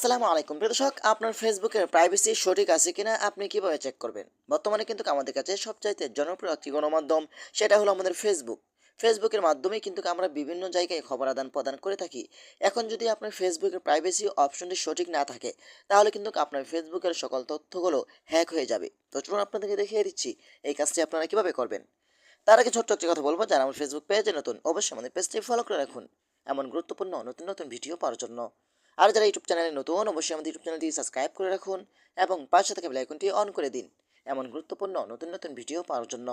আসসালামু আলাইকুম। প্রিয় দর্শক, আপনার ফেসবুকের প্রাইভেসি সঠিক আছে কিনা আপনি কীভাবে চেক করবেন? বর্তমানে কিন্তু আমাদের কাছে সবচাইতে জনপ্রিয় একটি গণমাধ্যম, সেটা হলো আমাদের ফেসবুক ফেসবুকের মাধ্যমে কিন্তু আমরা বিভিন্ন জায়গায় খবর আদান প্রদান করে থাকি। এখন যদি আপনার ফেসবুকের প্রাইভেসি অপশনটি সঠিক না থাকে, তাহলে কিন্তু আপনার ফেসবুকের সকল তথ্যগুলো হ্যাক হয়ে যাবে। তো চলুন আপনাদেরকে দেখিয়ে দিচ্ছি, এই কাজটি আপনারা কীভাবে করবেন? তার আগে ছোট্ট একটি কথা বলব, যারা আমার ফেসবুক পেজে নতুন, অবশ্যই আমাদের পেজটি ফলো করে রাখুন। এমন গুরুত্বপূর্ণ নতুন নতুন ভিডিও পাওয়ার জন্য। আর যারা ইউটিউব চ্যানেলে নতুন, অবশ্যই আমাদের ইউটিউব চ্যানেলটি সাবস্ক্রাইব করে রাখুন এবং পাশে থাকা বেল আইকনটি অন করে দিন। এমন গুরুত্বপূর্ণ, নতুন নতুন ভিডিও পাওয়ার জন্য।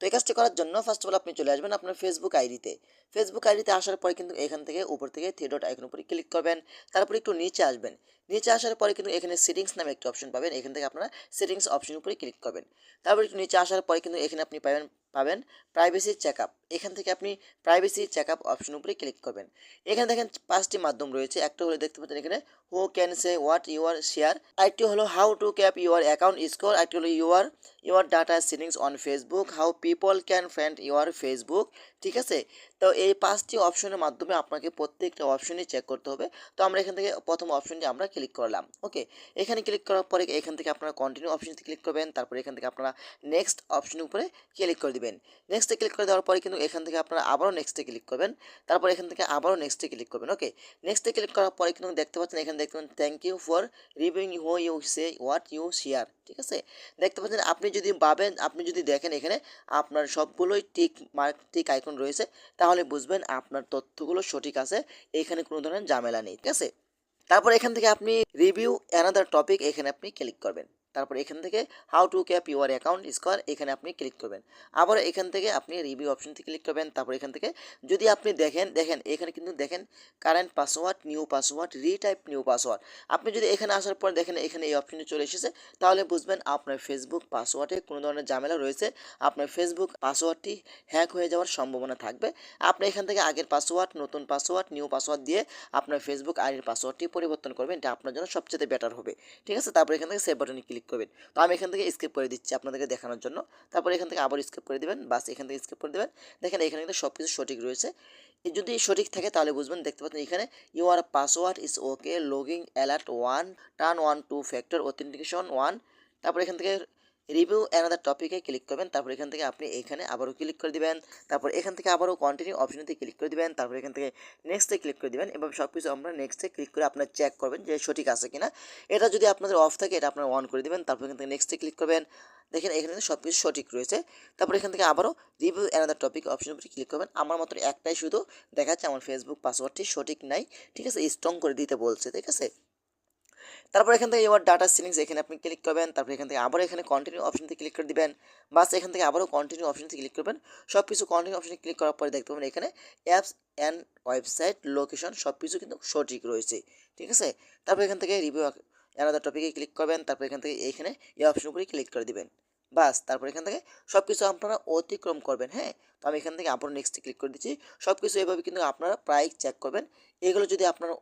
তো এই কাজটি করার জন্য ফার্স্ট অফ অল আপনি চলে আসবেন আপনার ফেসবুক আইডিতে ফেসবুক আইডিতে আসার পরে কিন্তু এখান থেকে উপর থেকে থ্রি ডট আইকন উপরে ক্লিক করবেন। তারপর একটু নিচে আসবেন। নিচে আসার পরে কিন্তু এখানে সেটিংস নামে একটি অপশন পাবেন। এখান থেকে আপনারা সেটিংস অপশন উপরে ক্লিক করবেন। তারপর একটু নিচে আসার পরে কিন্তু এখানে আপনি পাবেন পাবেন প্রাইভেসি চেক আপ এখান থেকে আপনি প্রাইভেসি চেক আপ অপশন উপরে ক্লিক করবেন। এখানে দেখেন পাঁচটি মাধ্যম রয়েছে। একটা হলো দেখতে পাচ্ছেন এখানে who can see what your share আরেকটি হলো how to cap your account score আরেকটি হলো your your data settings on Facebook how people can friend your Facebook ঠিক আছে? তো এই পাঁচটি অপশনের মাধ্যমে আপনাকে প্রত্যেকটা অপশনই চেক করতে হবে। তো আমরা এখান থেকে প্রথম অপশনটি আমরা ক্লিক করলাম ওকে এখানে ক্লিক করার পরে এখান থেকে আপনারা কন্টিনিউ অপশনটি ক্লিক করবেন, তারপরে এখান থেকে আপনারা নেক্সট অপশনের উপরে ক্লিক করে দিবেন। নেক্সটে ক্লিক করে দেওয়ার পরে কিন্তু এখান থেকে আপনারা আবারও নেক্সটে ক্লিক করবেন। তারপর এখান থেকে আবারও নেক্সটে ক্লিক করবেন ওকে নেক্সটে ক্লিক করার পরে কিন্তু দেখতে পাচ্ছেন, এখানে দেখতে পাচ্ছেন thank you for reviewing who you see what you share ঠিক আছে? দেখতে পাচ্ছেন, আপনি যদি ভাবেন, আপনি যদি দেখেন এখানে আপনার সবগুলোই টিক মার্ক টিক আইকন রয়েছে, তাহলে বুঝবেন আপনার তথ্যগুলো সঠিক আছে, এখানে কোনো ধরনের ঝামেলা নেই, ঠিক আছে? তারপর এখান থেকে আপনি রিভিউ অ্যানাদার টপিক এখানে আপনি ক্লিক করবেন। তারপর এখান থেকে how to cap your account square এখানে আপনি ক্লিক করবেন। আবার এখান থেকে আপনি রিভিউ অপশনটি ক্লিক করবেন। তারপর এখান থেকে যদি আপনি দেখেন দেখেন, এখানে কিন্তু দেখেন current password new password retype new password আপনি যদি এখানে আসার পর দেখেন এখানে এই অপশনটি চলে এসেছে, তাহলে বুঝবেন আপনার ফেসবুক পাসওয়ার্ডে কোনো ধরনের ঝামেলা রয়েছে। আপনার ফেসবুক পাসওয়ার্ডটি হ্যাক হয়ে যাওয়ার সম্ভাবনা থাকবে। আপনি এখান থেকে আগের পাসওয়ার্ড নতুন পাসওয়ার্ড নিউ পাসওয়ার্ড দিয়ে আপনার ফেসবুক আইডির পাসওয়ার্ডটি পরিবর্তন করবেন। এটা আপনার জন্য সবচেয়ে বেটার হবে। ঠিক আছে? তারপর এখান থেকে সেভ বাটনে ক্লিক করবেন। তো আমি এখান থেকে স্কিপ করে দিচ্ছি আপনাদেরকে দেখানোর জন্য। তারপর এখান থেকে আবার স্কিপ করে দেবেন, বাস এখান থেকে স্কিপ করে দেবেন। দেখেন এখানে কিন্তু সব কিছু সঠিক রয়েছে। যদি সঠিক থাকে তাহলে বুঝবেন, দেখতে পাচ্ছেন এখানে your password is okay login alert on turn on two factor authentication on তারপর এখান থেকে রিভিউ অ্যানাদার টপিকে ক্লিক করবেন, তারপর এখান থেকে আপনি এখানে আবারও ক্লিক করে দিবেন, তারপর এখান থেকে আবারও কন্টিনিউ অপশনেতে ক্লিক করে দিবেন, তারপর এখান থেকে নেক্সটে ক্লিক করে দিবেন এবং সব কিছু আমরা নেক্সটে ক্লিক করে আপনার চেক করবেন যে সঠিক আছে কিনা। এটা যদি আপনাদের অফ থাকে, এটা আপনারা অন করে দিবেন, তারপর এখান থেকে নেক্সটে ক্লিক করবেন, দেখেন এখানে কিন্তু সব কিছু সঠিক রয়েছে। তারপর এখান থেকে আবারও রিভিউ অ্যানাদার টপিক অপশন উপরে ক্লিক করবেন, আমার মাত্র একটাই শুধু দেখাচ্ছে আমার ফেসবুক পাসওয়ার্ডটি সঠিক নাই, ঠিক আছে স্ট্রং করে দিতে বলছে, ঠিক আছে? তারপর এখান থেকে এবার ডাটা সিলিংস এখানে আপনি ক্লিক করবেন, তারপর এখান থেকে আবার এখানে কন্টিনিউ অপশনতে ক্লিক করে দিবেন, বাস এখান থেকে আবারও কন্টিনিউ অপশনতে ক্লিক করবেন সব কিছু কন্টিনিউ অপশনে ক্লিক করার পরে দেখতে পাবেন এখানে অ্যাপস অ্যান্ড ওয়েবসাইট লোকেশন সব কিছু কিন্তু সঠিক রয়েছে, ঠিক আছে? তারপর এখান থেকে রিভিউ অ্যানাদার টপিকে ক্লিক করবেন, তারপর এখান থেকে এখানে এই অপশন উপরে ক্লিক করে দিবেন, বাস তারপর এখান থেকে সব কিছু আপনারা অতিক্রম করবেন হ্যাঁ? তো আমি এখান থেকে আবার নেক্সটে ক্লিক করে দিচ্ছি সব কিছু এভাবে কিন্তু আপনারা প্রায় চেক করবেন, এগুলো যদি আপনারা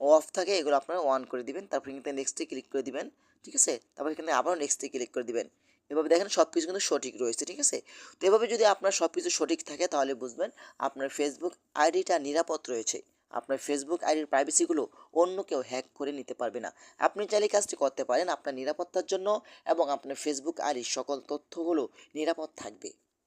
অফ থাকে, এগুলো আপনারা অন করে দিবেন। তারপর কিন্তু নেক্সটে ক্লিক করে দিবেন, ঠিক আছে? তারপর এখানে আবারও নেক্সটে ক্লিক করে দিবেন। এভাবে দেখেন সব কিছু কিন্তু সঠিক রয়েছে, ঠিক আছে? তো এভাবে যদি আপনার সব কিছু সঠিক থাকে, তাহলে বুঝবেন আপনার ফেসবুক আইডিটা নিরাপদ রয়েছে। আপনার ফেসবুক আইডির প্রাইভেসিগুলো অন্য কেউ হ্যাক করে নিতে পারবে না। আপনি চাইলে কাজটি করতে পারেন আপনার নিরাপত্তার জন্য এবং আপনার ফেসবুক আইডির সকল তথ্যগুলো নিরাপদ থাকবে।